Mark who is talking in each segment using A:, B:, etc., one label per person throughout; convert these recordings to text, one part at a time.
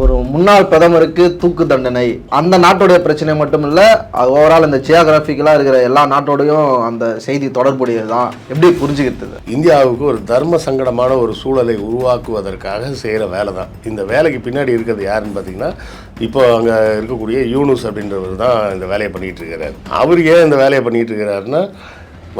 A: ஒரு முன்னாள் பிரதமருக்கு தூக்கு தண்டனை. அந்த நாட்டுடைய பிரச்சனை மட்டும் இல்லை ஓவரால் இந்த ஜியோகிராஃபிக்கலாக இருக்கிற எல்லா நாட்டோடையும் அந்த செய்தி தொடர்புடையது தான் எப்படி புரிஞ்சுக்கிறது
B: இந்தியாவுக்கு ஒரு தர்ம சங்கடமான ஒரு சூழலை உருவாக்குவதற்காக செய்கிற வேலை தான் இந்த வேலைக்கு பின்னாடி இருக்கிறது யாருன்னு பார்த்தீங்கன்னா இப்போ அங்கே இருக்கக்கூடிய யூனுஸ் அப்படின்றவர் தான் இந்த வேலையை பண்ணிகிட்டு இருக்கிறார் அவர் ஏன் இந்த வேலையை பண்ணிகிட்டு இருக்கிறாருன்னா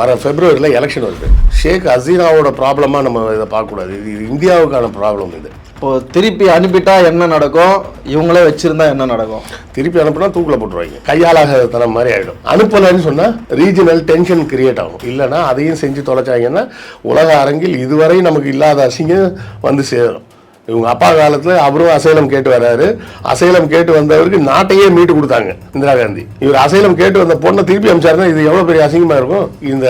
B: வர பிப்ரவரியில் எலெக்ஷன் வருது. ஷேக் ஹசீனாவோட ப்ராப்ளமாக நம்ம இதை பார்க்கக்கூடாது. இது இது இந்தியாவுக்கான ப்ராப்ளம் இது.
A: இப்போ திருப்பி அனுப்பிட்டா என்ன நடக்கும்? இவங்களே வச்சிருந்தா என்ன நடக்கும்?
B: திருப்பி அனுப்புனா தூக்கில் போட்டுருவாங்க. கையாளாக தரம் மாதிரி ஆகிடும் அனுப்பலைன்னு சொன்னால் ரீஜனல் டென்ஷன் கிரியேட் ஆகும். இல்லைன்னா அதையும் செஞ்சு தொலைச்சாங்கன்னா உலக அரங்கில் இதுவரை நமக்கு இல்லாத அசிங்கம் வந்து சேரும். இவங்க அப்பா காலத்தில் அவரும் அசைலம் கேட்டு வராரு. அசைலம் கேட்டு வந்தவருக்கு நாட்டையே மீட்டு கொடுத்தாங்க இந்திரா காந்தி. இவர் அசைலம் கேட்டு வந்த பொண்ணை திருப்பி அமைச்சாருன்னா இது எவ்வளோ பெரிய அசிங்கமாக இருக்கும்? இந்த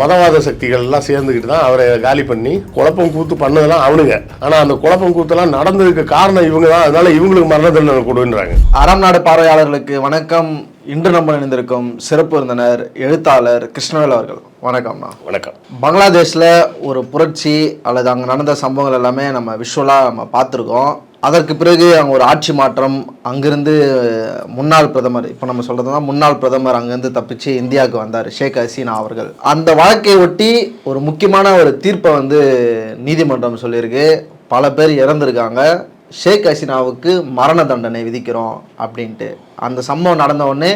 B: மதவாத சக்திகள்லாம் சேர்ந்துக்கிட்டு தான் அவரை காலி பண்ணி குழப்பம் கூத்து பண்ணதெல்லாம் அவனுங்க. ஆனால் அந்த குழப்பம் கூத்தெல்லாம் நடந்ததுக்கு காரணம் இவங்க தான். அதனால இவங்களுக்கு மரண தண்டனை கொடுன்றாங்க.
A: அறம் நாடு பார்வையாளர்களுக்கு வணக்கம். இன்று நம்ம இணைந்திருக்கும் சிறப்பு விருந்தினர் எழுத்தாளர் கிருஷ்ணவேல் அவர்கள். வணக்கம்ண்ணா
B: வணக்கம்.
A: பங்களாதேஷில் ஒரு புரட்சி அல்லது அங்கே நடந்த சம்பவங்கள் எல்லாமே நம்ம விஷுவலாக நம்ம பார்த்துருக்கோம். அதற்கு பிறகு அங்கே ஒரு ஆட்சி மாற்றம் அங்கிருந்து முன்னாள் பிரதமர் இப்போ நம்ம சொல்கிறது தான் முன்னாள் பிரதமர் அங்கேருந்து தப்பிச்சு இந்தியாவுக்கு வந்தார் ஷேக் ஹசீனா அவர்கள். அந்த வழக்கை ஒட்டி ஒரு முக்கியமான ஒரு தீர்ப்பை வந்து நீதிமன்றம் சொல்லியிருக்கு. பல பேர் இறந்துருக்காங்க. ஷேக் ஹசீனாவுக்கு மரண தண்டனை விதிக்கிறோம் அப்படின்ட்டு. அந்த சம்பவம் நடந்தவுடனே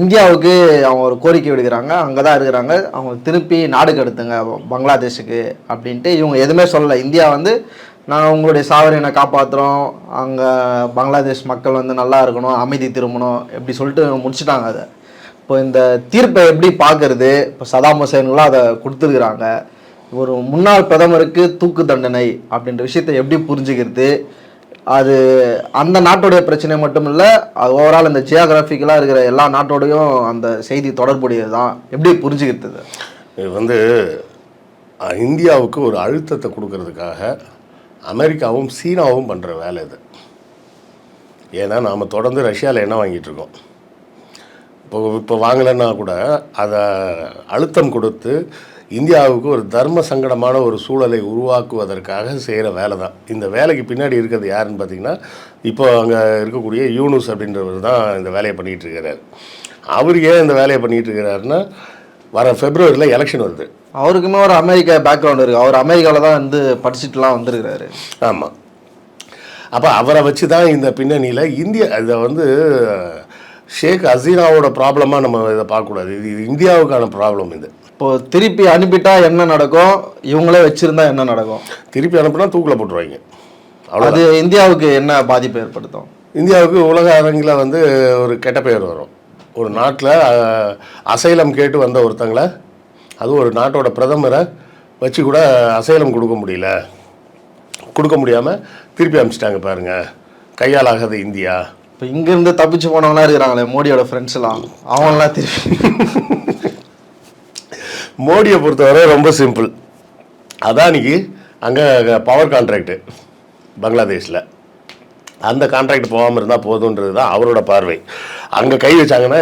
A: இந்தியாவுக்கு அவங்க ஒரு கோரிக்கை விடுக்கிறாங்க. அங்கே தான் இருக்கிறாங்க. அவங்க திருப்பி நாடு கடத்துங்க பங்களாதேஷுக்கு அப்படின்ட்டு. இவங்க எதுவுமே சொல்லலை. இந்தியா வந்து நாங்கள் உங்களுடைய சாவரியனை காப்பாற்றுறோம் அங்கே பங்களாதேஷ் மக்கள் வந்து நல்லா இருக்கணும் அமைதி திரும்பணும் எப்படி சொல்லிட்டு முடிச்சுட்டாங்க அதை. இப்போ இந்த தீர்ப்பை எப்படி பார்க்கறது? இப்போ சதாம் ஹுசேன்களாம் அதை கொடுத்துருக்குறாங்க. ஒரு முன்னாள் பிரதமருக்கு தூக்கு தண்டனை அப்படின்ற விஷயத்தை எப்படி புரிஞ்சுக்கிறது? அது அந்த நாட்டுடைய பிரச்சனை மட்டும் இல்லை அது ஓவரால் இந்த ஜியோகிராஃபிக்கலாக இருக்கிற எல்லா நாட்டோடையும் அந்த செய்தி தொடர்புடையது தான் எப்படி புரிஞ்சுக்கிறது
B: இது வந்து இந்தியாவுக்கு ஒரு அழுத்தத்தை கொடுக்கறதுக்காக அமெரிக்காவும் சீனாவும் பண்ணுற வேலை இது. ஏன்னா நாம் தொடர்ந்து ரஷ்யாவில் என்ன வாங்கிட்டுருக்கோம் இப்போ இப்போ வாங்கலைன்னா கூட அதை அழுத்தம் கொடுத்து இந்தியாவுக்கு ஒரு தர்ம சங்கடமான ஒரு சூழலை உருவாக்குவதற்காக செய்கிற வேலை தான். இந்த வேலைக்கு பின்னாடி இருக்கிறது யாருன்னு பார்த்தீங்கன்னா இப்போ அங்கே இருக்கக்கூடிய யூனுஸ் அப்படின்றவர் தான் இந்த வேலையை பண்ணிகிட்டு இருக்கிறார். அவர் ஏன் இந்த வேலையை பண்ணிகிட்டு இருக்கிறாருன்னா வர பிப்ரவரியில் எலெக்ஷன் வருது.
A: அவருக்குமே ஒரு அமெரிக்கா பேக்ரவுண்ட் இருக்குது அவர் அமெரிக்காவில் தான் வந்து படிச்சுட்டுலாம் வந்திருக்கிறாரு.
B: ஆமாம் அப்போ அவரை வச்சு தான் இந்த பின்னணியில் இந்தியா இதை வந்து ஷேக் ஹசீனாவோட ப்ராப்ளமாக நம்ம இதை பார்க்கக்கூடாது. இது இந்தியாவுக்கான ப்ராப்ளம் இது.
A: இப்போ திருப்பி அனுப்பிட்டா என்ன நடக்கும்? இவங்களே வச்சிருந்தா என்ன நடக்கும்?
B: திருப்பி அனுப்புனா தூக்கில் போட்டுருவாங்க.
A: அது இந்தியாவுக்கு என்ன பாதிப்பு ஏற்படுத்தும்?
B: இந்தியாவுக்கு உலக அரங்கில் வந்து ஒரு கெட்ட பெயர் வரும். ஒரு நாட்டில் அசைலம் கேட்டு வந்த ஒருத்தங்களை அதுவும் ஒரு நாட்டோட பிரதமரை வச்சு கூட அசைலம் கொடுக்க முடியல. கொடுக்க முடியாமல் திருப்பி அனுப்பிச்சிட்டாங்க பாருங்க. கையாலாகாத இந்தியா.
A: இப்போ இங்கேருந்து தப்பிச்சு போனவங்களாம் இருக்கிறாங்களே மோடியோட ஃப்ரெண்ட்ஸ் எல்லாம். அவங்களாம் திருப்பி
B: மோடியை பொறுத்தவரை ரொம்ப சிம்பிள். அதானிக்கு அங்கே பவர் கான்ட்ராக்டு பங்களாதேஷில். அந்த கான்ட்ராக்ட் போகாமல் இருந்தால் போதுன்றது தான் அவரோட பார்வை. அங்கே கை வச்சாங்கன்னா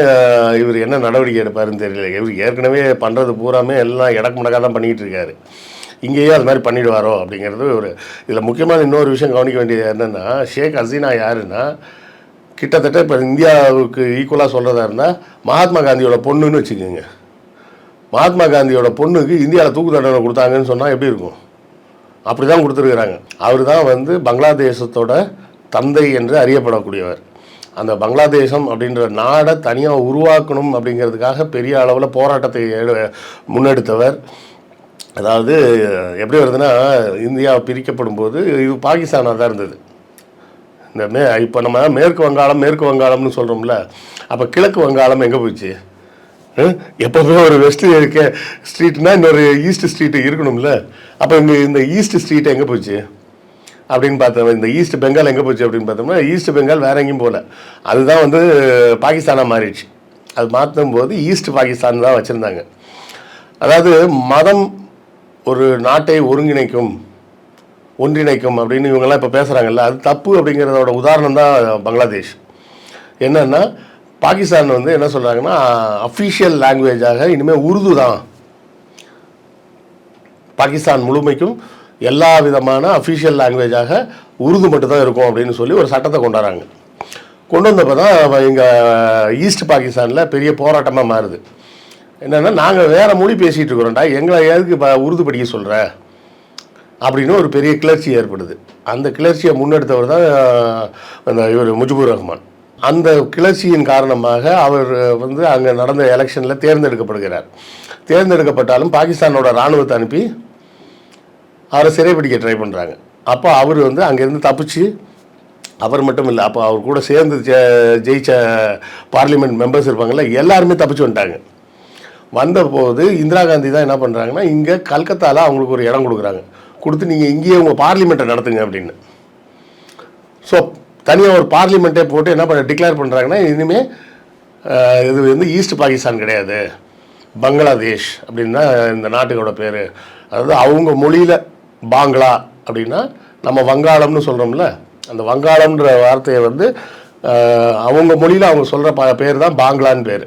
B: இவர் என்ன நடவடிக்கை எடுப்பாருன்னு தெரியல. இவர் ஏற்கனவே பண்ணுறது பூராமே எல்லாம் இடக்கு முடக்காக தான் பண்ணிகிட்டு இருக்காரு. இங்கேயே அது மாதிரி பண்ணிடுவாரோ அப்படிங்கிறது ஒரு இதில் முக்கியமான இன்னொரு விஷயம் கவனிக்க வேண்டியது என்னென்னா ஷேக் ஹசீனா யாருன்னா கிட்டத்தட்ட இப்போ இந்தியாவுக்கு ஈக்குவலாக சொல்கிறதா இருந்தால் மகாத்மா காந்தியோட பொண்ணுன்னு வச்சுக்கோங்க. மகாத்மா காந்தியோட பொண்ணுக்கு இந்தியாவில் தூக்கு தண்டனை கொடுத்தாங்கன்னு சொன்னால் எப்படி இருக்கும்? அப்படி தான் கொடுத்துருக்குறாங்க. அவர் தான் வந்து பங்களாதேசத்தோட தந்தை என்று அறியப்படக்கூடியவர். அந்த பங்களாதேசம் அப்படின்ற நாடை தனியாக உருவாக்கணும் அப்படிங்கிறதுக்காக பெரிய அளவில் போராட்டத்தை முன்னெடுத்தவர். அதாவது எப்படி வருதுன்னா இந்தியா பிரிக்கப்படும் போது இது பாகிஸ்தானாக தான் இருந்தது. இந்த மே இப்போ நம்ம மேற்கு வங்காளம் மேற்கு வங்காளம்னு சொல்கிறோம்ல அப்போ கிழக்கு வங்காளம் எங்கே போச்சு? எப்போதுமே ஒரு வெஸ்ட் இருக்க ஸ்ட்ரீட்னா இன்னொரு ஈஸ்ட் ஸ்ட்ரீட்டு இருக்கணும்ல. அப்போ இந்த இந்த ஈஸ்ட் ஸ்ட்ரீட் எங்கே போச்சு? அப்படின்னு பார்த்தோம் இந்த ஈஸ்ட் பெங்கால் எங்கே போச்சு அப்படின்னு பார்த்தோம்னா ஈஸ்ட் பெங்கால் வேற எங்கேயும் போகல. அதுதான் வந்து பாகிஸ்தானாக மாறிடுச்சு. அது மாற்றும் போது ஈஸ்ட் பாகிஸ்தான் தான் வச்சுருந்தாங்க. அதாவது மதம் ஒரு நாட்டை ஒருங்கிணைக்கும் ஒன்றிணைக்கும் அப்படின்னு இவங்கெல்லாம் இப்போ பேசுகிறாங்கல்ல அது தப்பு அப்படிங்கிறதோட உதாரணம் தான் பங்களாதேஷ். என்னென்னா பாகிஸ்தான் வந்து என்ன சொல்கிறாங்கன்னா அஃபிஷியல் லாங்குவேஜாக இனிமேல் உருது தான் பாகிஸ்தான் முழுமைக்கும் எல்லா விதமான அஃபிஷியல் லாங்குவேஜாக உருது மட்டும்தான் இருக்கும் அப்படின்னு சொல்லி ஒரு சட்டத்தை கொண்டாடுறாங்க கொண்டு வந்தப்போ தான் இங்கே ஈஸ்ட் பாகிஸ்தானில் பெரிய போராட்டமாக மாறுது. என்னென்னா நாங்கள் வேறு மொழி பேசிகிட்டு இருக்கிறோம்டா எங்களை எதுக்கு இப்போ உருது படிக்க சொல்கிற அப்படின்னு ஒரு பெரிய கிளர்ச்சி ஏற்படுது. அந்த கிளர்ச்சியை முன்னெடுத்தவர் தான் அந்த இவர் முஜிபுர் ரஹ்மான். அந்த கிளர்ச்சியின் காரணமாக அவர் வந்து அங்கே நடந்த எலெக்ஷனில் தேர்ந்தெடுக்கப்படுகிறார். தேர்ந்தெடுக்கப்பட்டாலும் பாகிஸ்தானோட இராணுவத்தை அனுப்பி அவரை சிறைப்பிடிக்க ட்ரை பண்ணுறாங்க அப்போ அவர் வந்து அங்கேருந்து தப்பிச்சு அவர் மட்டும் இல்லை அப்போ அவர் கூட சேர்ந்து ஜெ- ஜெயிச்ச பார்லிமெண்ட் மெம்பர்ஸ் இருப்பாங்கல்ல எல்லாருமே தப்பிச்சு வந்துட்டாங்க. வந்தபோது இந்திரா காந்தி தான் என்ன பண்ணுறாங்கன்னா இங்கே கல்கத்தாவில் அவங்களுக்கு ஒரு இடம் கொடுக்குறாங்க. கொடுத்து நீங்கள் இங்கேயே உங்கள் பார்லிமெண்ட்டை நடத்துங்க அப்படின்னு. ஸோ தனியாக ஒரு பார்லிமெண்ட்டே போட்டு என்ன பண்ண டிக்ளேர் பண்ணுறாங்கன்னா இனிமேல் இது வந்து ஈஸ்ட் பாகிஸ்தான் கிடையாது. பங்களாதேஷ் அப்படின்னா இந்த நாட்டுக்கோட பேர். அதாவது அவங்க மொழியில் பாங்களா அப்படின்னா நம்ம வங்காளம்னு சொல்கிறோம்ல அந்த வங்காளம்ன்ற வார்த்தையை வந்து அவங்க மொழியில் அவங்க சொல்கிற ப பேர் தான் பாங்களான்னு பேர்.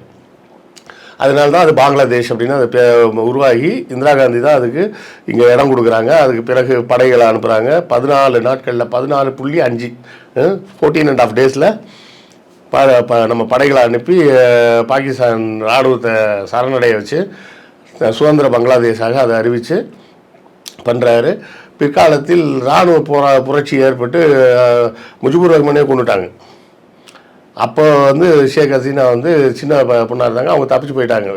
B: அதனால தான் அது பங்களாதேஷ் அப்படின்னு அது பே- உருவாகி இந்திரா காந்தி தான் அதுக்கு இங்கே இடம் கொடுக்குறாங்க. அதுக்கு பிறகு படைகளை அனுப்புகிறாங்க பதினாலு நாட்களில் பதினாலு புள்ளி அஞ்சு ஃபோர்டீன் அண்ட் ஆஃப் டேஸில் ப ப- நம்ம படைகளை அனுப்பி பாகிஸ்தான் இராணுவத்தை சரணடைய வச்சு சுதந்திர பங்களாதேஷாக அதை அறிவித்து பண்ணுறாரு பிற்காலத்தில் இராணுவ போரா புரட்சி ஏற்பட்டு முஜிபுர் ரஹ்மானே கொண்டுட்டாங்க. அப்போ வந்து ஷேக் ஹசீனா வந்து சின்ன பொண்ணாக இருந்தாங்க. அவங்க தப்பிச்சு போயிட்டாங்க.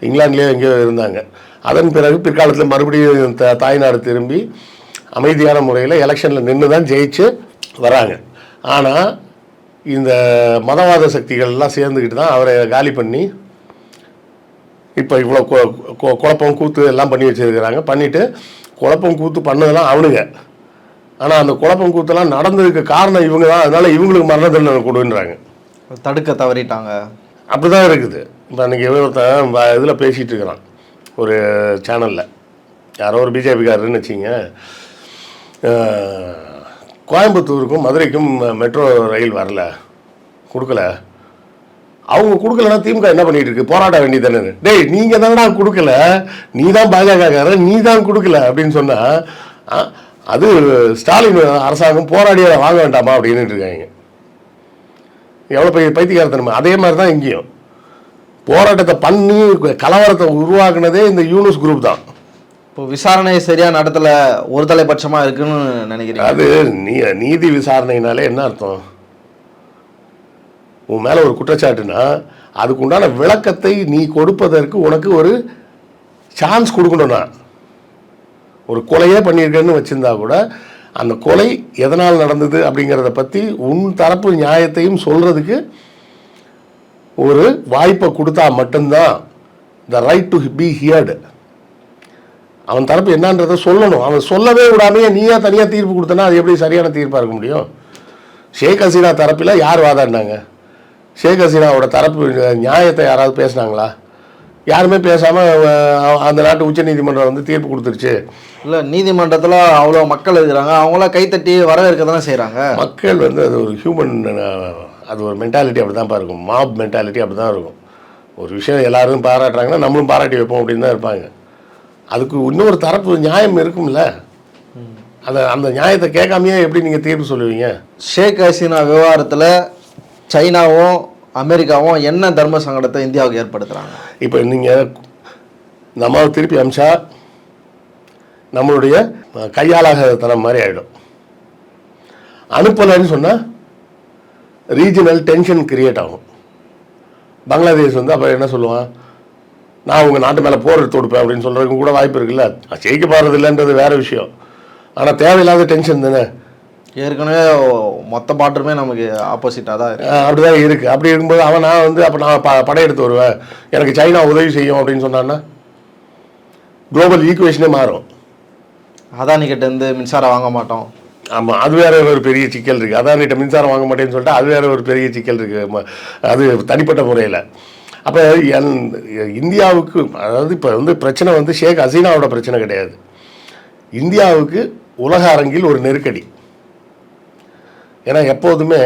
B: இங்கிலாந்துலேயோ எங்கேயோ இருந்தாங்க. அதன் பிறகு பிற்காலத்தில் மறுபடியும் த தாய்நாடு திரும்பி அமைதியான முறையில் எலெக்ஷனில் நின்று தான் ஜெயிச்சு வராங்க. ஆனால் இந்த மதவாத சக்திகள்லாம் சேர்ந்துக்கிட்டு தான் அவரை காலி பண்ணி இப்போ இவ்வளோ கொ- குழப்பம் கூத்து எல்லாம் பண்ணி வச்சிருக்கிறாங்க. பண்ணிவிட்டு குழப்பம் கூத்து பண்ணதெல்லாம் அவனுங்க. ஆனால் அந்த குழப்பம் கூத்தெல்லாம் நடந்ததுக்கு காரணம் இவங்க தான். அதனால இவங்களுக்கு மரண தண்டனை கொடுன்றாங்க.
A: தடுக்க தவறிட்டாங்க.
B: அப்படி தான் இருக்குது. இப்போ அன்றைக்கி ஒருத்தன் இதில் பேசிகிட்டு இருக்கிறான். ஒரு சேனலில் யாரோ ஒரு பிஜேபிக்காரருன்னு வச்சிங்க. கோயம்புத்தூருக்கும் மதுரைக்கும் மெட்ரோ ரயில் வரல. கொடுக்கல. அவங்க கொடுக்கலன்னா திமுக என்ன பண்ணிட்டு இருக்கு? போராட வேண்டியதானே டேய் நீங்க தானடா கொடுக்கல. நீ தான் பாஜகக்காரன் நீ தான் கொடுக்கல அப்படின்னு சொன்னா ஆ, அது ஸ்டாலின் அரசாங்கம் போராடி அதை வாங்க வேண்டாமா அப்படின்னு இருக்காங்க. எவ்வளோ பெரிய பைத்தியக்காரத்தனமா? அதே மாதிரி தான் இங்கேயும். போராட்டத்தை பண்ணி கலவரத்தை உருவாக்குனதே இந்த யூனிஸ் குரூப் தான்.
A: இப்போ விசாரணை சரியா நடத்தல ஒரு தலைபட்சமா இருக்குன்னு நினைக்கிறீங்க?
B: அது நீ நீதி விசாரணைனாலே என்ன அர்த்தம்? உன் மேலே ஒரு குற்றச்சாட்டுனா அதுக்கு உண்டான விளக்கத்தை நீ கொடுப்பதற்கு உனக்கு ஒரு சான்ஸ் கொடுக்கணும்னா. ஒரு கொலையே பண்ணியிருக்கேன்னு வச்சுருந்தா கூட அந்த கொலை எதனால் நடந்தது அப்படிங்கிறத பற்றி உன் தரப்பு நியாயத்தையும் சொல்கிறதுக்கு ஒரு வாய்ப்பை கொடுத்தா மட்டும்தான் the right to be heard அவன் தரப்பு என்னன்றதை சொல்லணும். அவன் சொல்லவே விடாமையே நீயா தனியாக தீர்ப்பு கொடுத்தனா அது எப்படி சரியான தீர்ப்பாக இருக்க முடியும்? ஷேக் ஹசீனா தரப்பில் யார் வாதாடினாங்க? ஷேக் ஹசீனாவோட தரப்பு நியாயத்தை யாராவது பேசுனாங்களா? யாருமே பேசாமல் அந்த நாட்டு உச்சநீதிமன்றம் வந்து தீர்ப்பு கொடுத்துருச்சு.
A: இல்ல நீதிமன்றத்துல அவ்வளவு மக்கள் இருக்கிறாங்க. அவங்களாம் கைத்தட்டி வரவேற்க தானே செய்றாங்க.
B: மக்கள் வந்து அது ஒரு ஹியூமன் அது ஒரு மென்டாலிட்டி அப்படி தான் இருக்கும். மாப் மென்டாலிட்டி அப்படி தான் இருக்கும். ஒரு விஷயம் எல்லாரும் பாராட்டுறாங்கன்னா நம்மளும் பாராட்டி வைப்போம் அப்படின்னு தான் இருப்பாங்க. அதுக்கு இன்னொரு தரப்பு நியாயம் இருக்கும்ல. அதை அந்த நியாயத்தை கேட்காமையே எப்படி நீங்கள் தீர்ப்பு சொல்லுவீங்க?
A: ஷேக் ஹசீனா விவகாரத்துல சைனாவும் அமெரிக்காவும் என்ன தர்ம சங்கடத்தை இந்தியாவுக்கு ஏற்படுத்துகிறாங்க
B: இப்போ நீங்கள் நம்ம திருப்பி அமிச்சா நம்மளுடைய கையாளாக தரம் மாதிரி ஆகிடும் அனுப்பலைன்னு சொன்னால் ரீஜனல் டென்ஷன் கிரியேட் ஆகும். பங்களாதேஷ் வந்து அப்போ என்ன சொல்லுவான்? நான் உங்கள் நாட்டு மேலே போர் எடுத்து கொடுப்பேன் அப்படின்னு சொல்கிறதுக்கு கூட வாய்ப்பு இருக்குல்ல. ஜெயிக்க போகிறது இல்லைன்றது வேறு விஷயம். ஆனால் தேவையில்லாத டென்ஷன் தானே?
A: ஏற்கனவே மொத்த பாட்டுமே நமக்கு ஆப்போசிட்டாக தான் இருக்கு.
B: அஹ் அப்படிதான் இருக்கு. அப்படி இருக்கும்போது அவன் நான் வந்து அப்போ நான் ப படையெடுத்து வருவேன். எனக்கு சைனா உதவி செய்யும் அப்படின்னு சொன்னான்னா குளோபல் ஈக்குவேஷனே மாறும்.
A: அதானி கிட்ட இருந்து மின்சாரம் வாங்க மாட்டோம்.
B: ஆமாம் அது வேற ஒரு பெரிய சிக்கல் இருக்குது அதானிட்ட மின்சாரம் வாங்க மாட்டேன்னு சொல்லிட்டு அது வேற ஒரு பெரிய சிக்கல் இருக்குது அது தனிப்பட்ட முறையில். அப்போ இந்தியாவுக்கு அதாவது இப்போ வந்து பிரச்சனை வந்து ஷேக் ஹசீனாவோட பிரச்சனை கிடையாது. இந்தியாவுக்கு உலக அரங்கில் ஒரு நெருக்கடி. ஏன்னா எப்போதுமே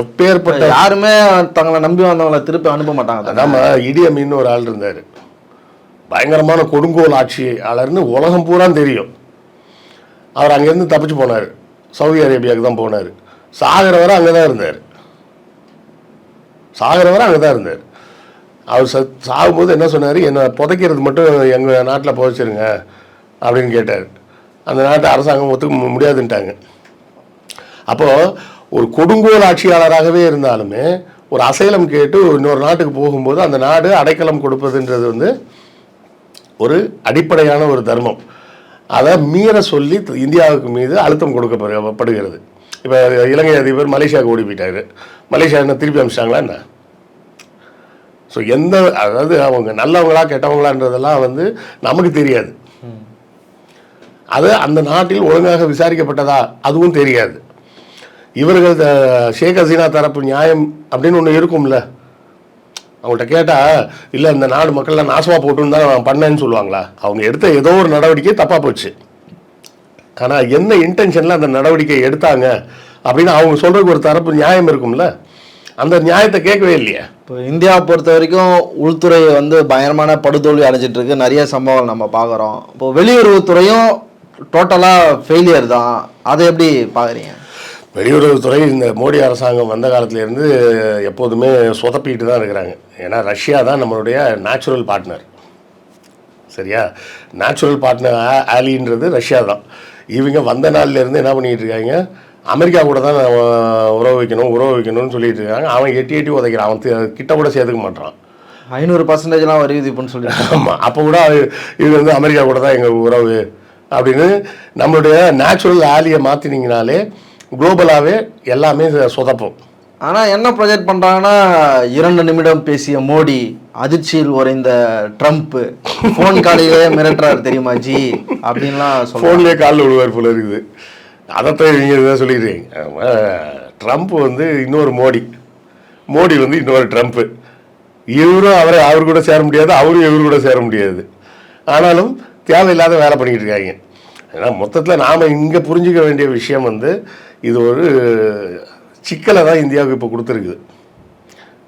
B: எப்பேற்பட்ட
A: யாருமே தங்களை நம்பி வந்தவங்களை திருப்பி அனுப்ப மாட்டாங்க?
B: நம்ம இடியமின்னு ஒரு ஆள் இருந்தார். பயங்கரமான கொடுங்கோல் ஆட்சியாளர்னு உலகம் பூரா தெரியும். அவர் அங்கேருந்து தப்பிச்சு போனார். சவுதி அரேபியாவுக்கு தான் போனார். சாகிற வரை அங்கே தான் இருந்தார். சாகிற வரை அங்கே தான் இருந்தார். அவர் ச சாகும்போது என்ன சொன்னார்? என்னை புதைக்கிறது மட்டும் எங்கள் நாட்டில் புதைச்சிருங்க அப்படின்னு கேட்டார். அந்த நாட்டு அரசாங்கம் ஒத்துக்க முடியாதுன்ட்டாங்க. அப்போது ஒரு கொடுங்கோல் ஆட்சியாளராகவே இருந்தாலுமே ஒரு அசைலம் கேட்டு இன்னொரு நாட்டுக்கு போகும்போது அந்த நாடு அடைக்கலம் கொடுப்பதுன்றது வந்து ஒரு அடிப்படையான ஒரு தர்மம். அதை மீற சொல்லி இந்தியாவுக்கு மீது அழுத்தம் கொடுக்கப்படுகிறது. இப்போ இலங்கை அதிபர் மலேசியாவுக்கு ஓடி போயிட்டாரு. மலேசியா என்ன திருப்பி அனுப்பிச்சிட்டாங்களா என்ன? ஸோ எந்த அதாவது அவங்க நல்லவங்களா கெட்டவங்களான்றதெல்லாம் வந்து நமக்கு தெரியாது. அது அந்த நாட்டில் ஒழுங்காக விசாரிக்கப்பட்டதா? அதுவும் தெரியாது. இவர்கள் ஷேக் ஹசீனா தரப்பு நியாயம் அப்படின்னு ஒன்று இருக்கும்ல. அவங்கள்ட்ட கேட்டால் இல்லை இந்த நாடு மக்கள்லாம் நாசமாக போட்டுன்னு தான் நான் பண்ணேன்னு சொல்லுவாங்களா? அவங்க எடுத்த ஏதோ ஒரு நடவடிக்கை தப்பாக போச்சு. ஆனால் என்ன இன்டென்ஷனில் அந்த நடவடிக்கை எடுத்தாங்க அப்படின்னு அவங்க சொல்கிறதுக்கு ஒரு தரப்பு நியாயம் இருக்கும்ல. அந்த நியாயத்தை கேட்கவே இல்லையே.
A: இப்போ இந்தியாவை பொறுத்த வரைக்கும் உள்துறை வந்து பயங்கரமான படுதோல்வி அடைஞ்சிட்டு இருக்கு நிறைய சம்பவங்கள் நம்ம பார்க்குறோம். இப்போ வெளியுறவுத்துறையும் டோட்டலாக ஃபெயிலியர் தான். அதை எப்படி பார்க்குறீங்க?
B: வெளியுறவுத்துறை இந்த மோடி அரசாங்கம் வந்த காலத்திலேருந்து எப்போதுமே சொதப்பிட்டு தான் இருக்கிறாங்க. ஏன்னா ரஷ்யா தான் நம்மளுடைய நேச்சுரல் பார்ட்னர் சரியா? நேச்சுரல் பார்ட்னர் ஆலின்றது ரஷ்யா தான். இவங்க வந்த நாள்லேருந்து என்ன பண்ணிட்டு இருக்காங்க? அமெரிக்கா கூட தான் உறவு வைக்கணும் உறவு வைக்கணும்னு சொல்லிட்டு இருக்காங்க. அவன் எட்டி எட்டி உதைக்கிறான். அவன் கிட்ட கூட சேர்த்துக்க மாட்டான்
A: ஐநூறு பர்சன்டேஜ்லாம் வரி விதிப்புன்னு சொல்லிட்டு
B: ஆமாம் அப்போ கூட இது வந்து அமெரிக்கா கூட தான் எங்கள் உறவு. அப்படின்னு நம்மளுடைய நேச்சுரல் ஆலியை மாற்றினீங்கனாலே குளோபலாகவே எல்லாமே சொதப்போம்.
A: ஆனால் என்ன ப்ரொஜெக்ட் பண்ணுறாங்கன்னா இரண்டு நிமிடம் பேசிய மோடி அதிர்ச்சியில் உறைந்த ட்ரம்ப் ஃபோன் காலையிலே மிரட்டுறாரு தெரியுமா ஜி? அப்படின்லாம்
B: ஃபோன்லேயே காலில் விழுவார் போல இருக்குது. அதைத்தான் இவங்க இதான் சொல்லிடுறீங்க ட்ரம்ப் வந்து இன்னொரு மோடி. மோடி வந்து இன்னொரு ட்ரம்ப்பு இவரும் அவரை அவர் கூட சேர முடியாது அவரும் இவர் கூட சேர முடியாது. ஆனாலும் தேவையில்லாத வேலை பண்ணிக்கிட்டு இருக்காங்க. ஏன்னா மொத்தத்தில் நாம் இங்கே புரிஞ்சிக்க வேண்டிய விஷயம் வந்து இது ஒரு சிக்கலை தான் இந்தியாவுக்கு இப்போ கொடுத்துருக்குது.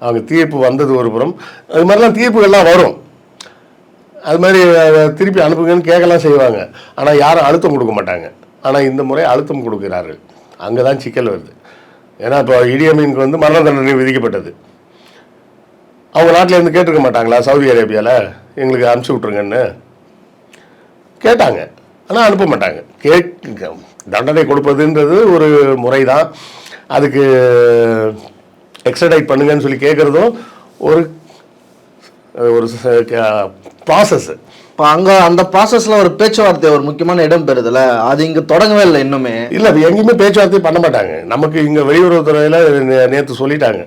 B: அவங்க தீர்ப்பு வந்தது ஒரு புறம். அது மாதிரிலாம் தீர்ப்புகள்லாம் வரும். அது மாதிரி திருப்பி அனுப்புங்கன்னு கேட்கலாம் செய்வாங்க. ஆனால் யாரும் அழுத்தம் கொடுக்க மாட்டாங்க. ஆனால் இந்த முறை அழுத்தம் கொடுக்கிறார்கள். அங்கே தான் சிக்கல் வருது. ஏன்னா இப்போ இடியமீனுக்கு வந்து மரண தண்டனை விதிக்கப்பட்டது. அவங்க நாட்டில் இருந்து கேட்டிருக்க மாட்டாங்களா சவுதி அரேபியாவில் எங்களுக்கு அனுப்பிச்சி விட்ருங்கன்னு கேட்டாங்க. ஆனால் அனுப்ப மாட்டாங்க. கேட்க தண்டனை கொடுப்பதுன்றது ஒரு முறை தான் அதுக்கு எக்ஸடைட் பண்ணுங்கன்னு சொல்லி கேட்குறதும் ஒரு ஒரு ப்ராசஸ்
A: இப்போ அங்கே அந்த ப்ராசஸில் ஒரு பேச்சுவார்த்தை ஒரு முக்கியமான இடம் பெறுதுல. அது இங்கே தொடங்கவே இல்லை இன்னுமே.
B: இல்லை அது எங்கேயுமே பேச்சுவார்த்தை பண்ண மாட்டாங்க. நமக்கு இங்கே வெளியுறவுத்துறையில் நேற்று சொல்லிட்டாங்க.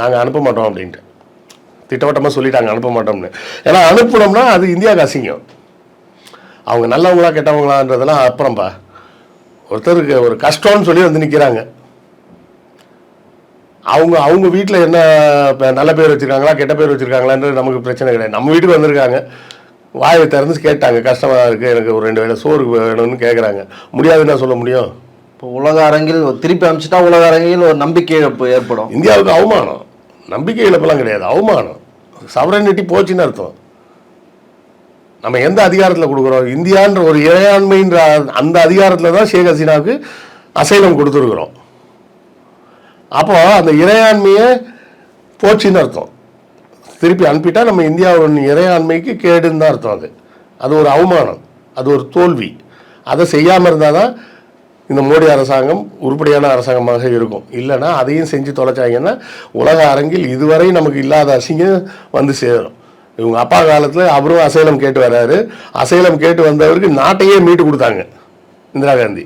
B: நாங்கள் அனுப்ப மாட்டோம் அப்படின்ட்டு. திட்டவட்டமாக சொல்லிட்டாங்க அனுப்ப மாட்டோம்னு. ஏன்னா அனுப்புனோம்னா அது இந்தியாவுக்கு அசிங்கம். அவங்க நல்லவங்களா கெட்டவங்களான்றதெல்லாம் அப்புறம்ப்பா ஒருத்தருக்கு ஒரு கஷ்டம்னு சொல்லி வந்து நிற்கிறாங்க அவங்க அவங்க வீட்டில் என்ன நல்ல பேர் வச்சுருக்காங்களா கெட்ட பேர் வச்சுருக்காங்களான்றது நமக்கு பிரச்சனை கிடையாது. நம்ம வீட்டுக்கு வந்திருக்காங்க. வாயை திறந்து கேட்டாங்க. கஷ்டமாக இருக்குது எனக்கு ஒரு ரெண்டு வேளை சோறு வேணும்னு கேட்குறாங்க முடியாதுன்னா சொல்ல முடியும்.
A: இப்போ உலக அரங்கில் திருப்பி அனுப்பிச்சிட்டா உலக அரங்கில் ஒரு நம்பிக்கை இழப்பு ஏற்படும்.
B: இந்தியாவுக்கு அவமானம். நம்பிக்கை இழப்பெல்லாம் கிடையாது. அவமானம். சவரனிட்டி போச்சுன்னு அர்த்தம். நம்ம எந்த அதிகாரத்தில் கொடுக்குறோம்? இந்தியான்ற ஒரு இறையாண்மைன்ற அந்த அதிகாரத்தில் தான் ஷேக் ஹசீனாவுக்கு அசைலம் கொடுத்துருக்குறோம். அப்போ அந்த இறையாண்மையை போச்சுன்னு அர்த்தம். திருப்பி அனுப்பிட்டால் நம்ம இந்தியாவின் இறையாண்மைக்கு கேடுன்னு தான் அர்த்தம் அது. அது ஒரு அவமானம். அது ஒரு தோல்வி. அதை செய்யாமல் இருந்தால் தான் இந்த மோடி அரசாங்கம் உருப்படியான அரசாங்கமாக இருக்கும். இல்லைன்னா அதையும் செஞ்சு தொலைச்சாங்கன்னா உலக அரங்கில் இதுவரை நமக்கு இல்லாத அசிங்கம் வந்து சேரும். இவங்க அப்பா காலத்தில் அவரும் அசைலம் கேட்டு வர்றாரு அசைலம் கேட்டு வந்தவருக்கு நாட்டையே மீட்டு கொடுத்தாங்க இந்திரா காந்தி.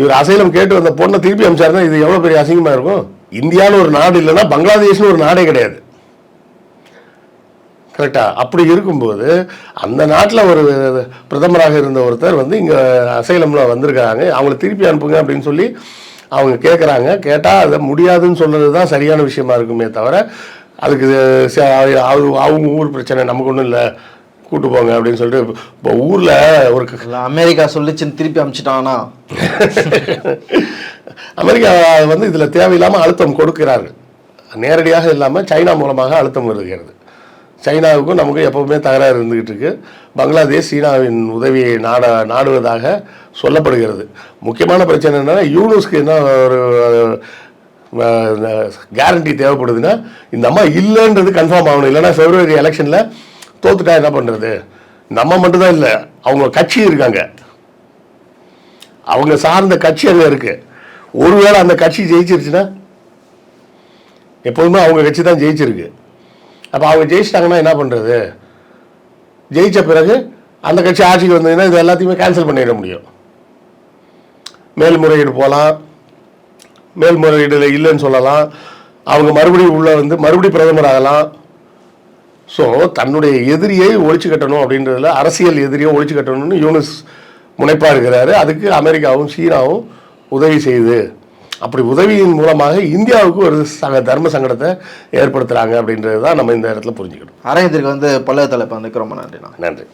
B: இவர் அசைலம் கேட்டு வந்த பொண்ணை திருப்பி அமிச்சாருன்னா இது எவ்வளோ பெரிய அசிங்கமாக இருக்கும்? இந்தியான்னு ஒரு நாடு இல்லைன்னா பங்களாதேஷ்னு ஒரு நாடே கிடையாது. கரெக்டாக அப்படி இருக்கும்போது அந்த நாட்டில் ஒரு பிரதமராக இருந்த ஒருத்தர் வந்து இங்கே அசைலமில் வந்திருக்காங்க அவங்கள திருப்பி அனுப்புங்க அப்படின்னு சொல்லி அவங்க கேட்குறாங்க கேட்டால் அதை முடியாதுன்னு சொல்கிறது தான் சரியான விஷயமா இருக்குமே தவிர அதுக்கு அவங்க ஊர் பிரச்சனை நமக்கு ஒன்றும் இல்லை. கூட்டு போங்க அப்படின்னு சொல்லிட்டு இப்போ ஊரில் ஒரு
A: அமெரிக்கா சொல்லிச்சுன்னு திருப்பி அனுப்பிச்சிட்டாங்கன்னா
B: அமெரிக்கா வந்து இதில் தேவையில்லாமல் அழுத்தம் கொடுக்கிறார்கள். நேரடியாக இல்லாமல் சைனா மூலமாக அழுத்தம் வருகிறது. சைனாவுக்கும் நமக்கு எப்பவுமே தகராறு இருந்துகிட்டு இருக்கு. பங்களாதேஷ் சீனாவின் உதவியை நாட நாடுவதாக சொல்லப்படுகிறது. முக்கியமான பிரச்சனை என்னன்னா யூனுஸ்க்கு என்ன ஒரு கேரண்டி தேவைப்படுதுன்னா இந்த அம்மா இல்லைன்றது கன்ஃபார்ம் ஆகணும். இல்லைன்னா ஃபெப்ரவரி எலெக்ஷனில் தோத்துட்டா என்ன பண்ணுறது நம்ம மட்டும் மட்டும்தான் இல்லை அவங்க கட்சி இருக்காங்க. அவங்க சார்ந்த கட்சி அங்கே இருக்குது ஒருவேளை அந்த கட்சி ஜெயிச்சிருச்சுன்னா எப்போதுமே அவங்க கட்சி தான் ஜெயிச்சிருக்கு. அப்போ அவங்க ஜெயிச்சிட்டாங்கன்னா என்ன பண்ணுறது ஜெயித்த பிறகு அந்த கட்சி ஆட்சிக்கு வந்ததுன்னா இது எல்லாத்தையுமே கேன்சல் பண்ணிட முடியும். மேல்முறையீடு போகலாம் மேல்முறையீடுல இல்லைன்னு சொல்லலாம். அவங்க மறுபடியும் உள்ள வந்து மறுபடியும் பிரதமர் ஆகலாம். ஸோ தன்னுடைய எதிரியை ஒழிச்சு கட்டணும் அப்படின்றதுல அரசியல் எதிரியை ஒழிச்சு கட்டணும்னு யூனிஸ் முனைப்பாக இருக்கிறாரு. அதுக்கு அமெரிக்காவும் சீனாவும் உதவி செய்யுது. அப்படி உதவியின் மூலமாக இந்தியாவுக்கு ஒரு சங்க தர்ம சங்கடத்தை ஏற்படுத்துகிறாங்க அப்படின்றது தான் நம்ம இந்த இடத்துல புரிஞ்சுக்கணும்.
A: அரங்கத்திற்கு வந்து பல்லவ தலைப்பு வந்துக்கு ரொம்ப நன்றிண்ணா
B: நன்றி.